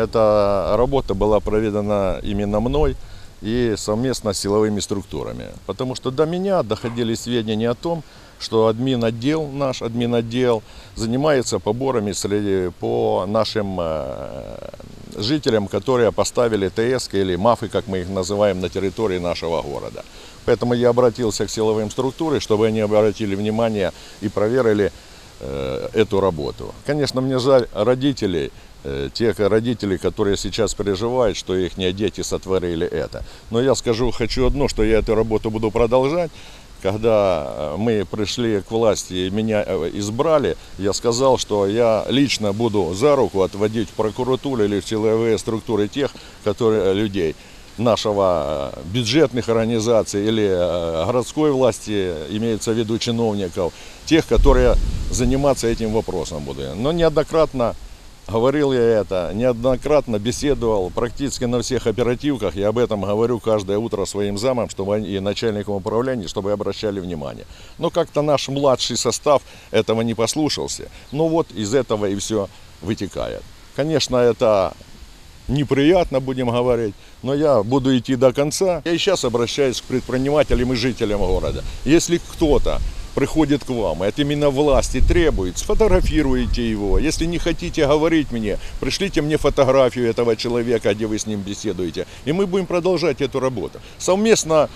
эта работа была проведена именно мной и совместно с силовыми структурами. Потому что до меня доходили сведения о том, что админ отдел, наш админ отдел, занимается поборами среди, по нашим э, жителям, которые поставили ТС или МАФы, как мы их называем, на территории нашего города. Поэтому я обратился к силовым структурам, чтобы они обратили внимание и проверили эту работу. Конечно, мне жаль родителей, э, тех родителей, которые сейчас переживают, что их дети сотворили это. Но я скажу, хочу одно, что я эту работу буду продолжать. Когда э, мы пришли к власти и меня э, избрали, я сказал, что я лично буду за руку отводить в прокуратуру или в силовые структуры тех которые, людей, нашего э, бюджетных организаций или э, городской власти, имеется в виду чиновников, тех, которые заниматься этим вопросом будут. Но неоднократно говорил я это, неоднократно беседовал практически на всех оперативках, я об этом говорю каждое утро своим замам чтобы они, и начальникам управления, чтобы обращали внимание. Но как-то наш младший состав этого не послушался. Ну вот из этого и все вытекает. Конечно, это неприятно, будем говорить, но я буду идти до конца. Я и сейчас обращаюсь к предпринимателям и жителям города. Если кто-то приходит к вам, и от именно власти требует, сфотографируйте его. Если не хотите говорить мне, пришлите мне фотографию этого человека, где вы с ним беседуете, и мы будем продолжать эту работу. Совместно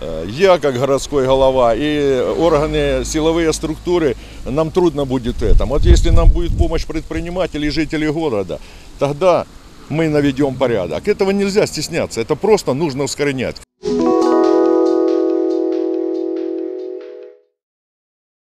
э, я, как городской голова, и органы, силовые структуры, нам трудно будет это. Вот если нам будет помощь предпринимателей, жителей города, тогда мы наведем порядок. Этого нельзя стесняться, это просто нужно ускоренять.